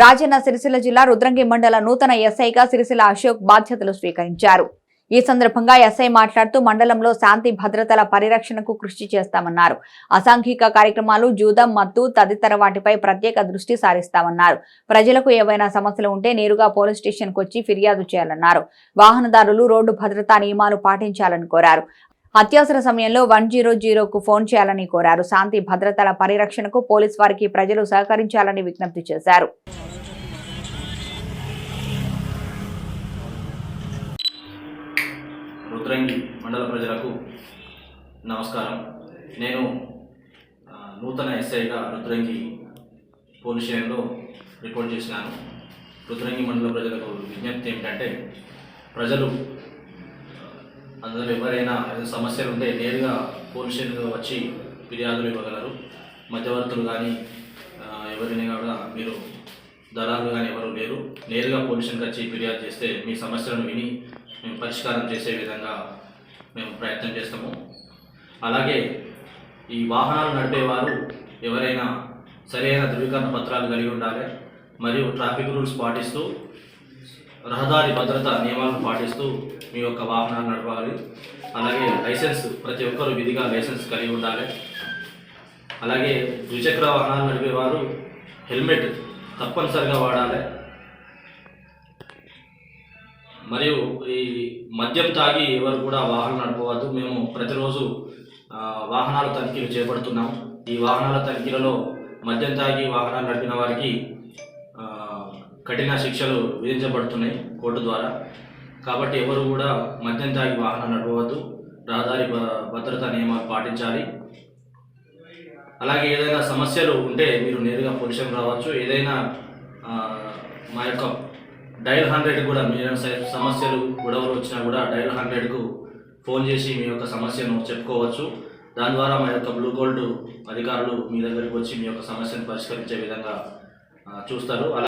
రాజన్న సిరిసిల్ల జిల్లా రుద్రంగి మండల నూతన ఎస్ఐగా సిరిసిల్ల అశోక్ బాధ్యతలు స్వీకరించారు. ఈ సందర్భంగా ఎస్ఐ మాట్లాడుతూ మండలంలో శాంతి భద్రతల పరిరక్షణకు కృషి చేస్తామన్నారు. అసాంఘిక కార్యక్రమాలు జూదం మత్తు తదితర వాటిపై ప్రత్యేక దృష్టి సారిస్తామన్నారు. ప్రజలకు ఏవైనా సమస్యలు ఉంటే నేరుగా పోలీస్ స్టేషన్కు వచ్చి ఫిర్యాదు చేయాలన్నారు. వాహనదారులు రోడ్డు భద్రతా నియమాలు పాటించాలని కోరారు. అత్యవసర సమయంలో వన్ జీరో జీరోకు ఫోన్ చేయాలని కోరారు. శాంతి భద్రతల పరిరక్షణకు పోలీస్ వారికి ప్రజలు సహకరించాలని విజ్ఞప్తి చేశారు. రుద్రంగి మండల ప్రజలకు నమస్కారం. నేను నూతన ఎస్ఐగా రుద్రంగి పోలీస్ స్టేషన్లో రిపోర్ట్ చేసినాను. రుద్రంగి మండల ప్రజలకు విజ్ఞప్తి ఏమిటంటే ప్రజలు ఆ, అందరూ ఎవరైనా సమస్యలు ఉంటే నేరుగా పోలీస్ స్టేషన్లో వచ్చి ఫిర్యాదులు ఇవ్వగలరు. మధ్యవర్తులు కానీ ఆ, ఎవరిని కూడా మీరు దళాలు కానీ ఎవరు లేరు. నేరుగా పోలీసులకు వచ్చి ఫిర్యాదు చేస్తే మీ సమస్యలను విని మేము పరిష్కారం చేసే విధంగా మేము ప్రయత్నం చేస్తాము. అలాగే ఈ వాహనాలు నడిపేవారు ఎవరైనా సరైన ధృవీకరణ పత్రాలు కలిగి ఉండాలి మరియు ట్రాఫిక్ రూల్స్ పాటిస్తూ రహదారి భద్రత నియమాలను పాటిస్తూ మీ యొక్క వాహనాలు నడపాలి. అలాగే లైసెన్స్ ప్రతి ఒక్కరు విధిగా లైసెన్స్ కలిగి ఉండాలి. అలాగే ద్విచక్ర వాహనాలు నడిపేవారు హెల్మెట్ తప్పనిసరిగా వాడాలి. మరియు ఈ మద్యం తాగి ఎవరు కూడా వాహనం నడపవద్దు. మేము ప్రతిరోజు వాహనాల తనిఖీలు చేపడుతున్నాం. ఈ వాహనాల తనిఖీలలో మద్యం తాగి వాహనాలు నడిపిన వారికి కఠిన శిక్షలు విధించబడుతున్నాయి కోర్టు ద్వారా. కాబట్టి ఎవరు కూడా మద్యం తాగి వాహనం నడపవద్దు. రహదారి భ- భద్రతా నియమాలు పాటించాలి. అలాగే ఏదైనా సమస్యలు ఉంటే మీరు నేరుగా పొజిషన్ రావచ్చు. ఏదైనా మా యొక్క డైల్ హండ్రెడ్ కూడా మీ సమస్యలు గొడవలు వచ్చినా కూడా డైల్ హండ్రెడ్కు ఫోన్ చేసి మీ యొక్క సమస్యను చెప్పుకోవచ్చు. దాని ద్వారా మా యొక్క బ్లూ గోల్డ్ అధికారులు మీ దగ్గరికి వచ్చి మీ యొక్క సమస్యను పరిష్కరించే విధంగా చూస్తారు. అలా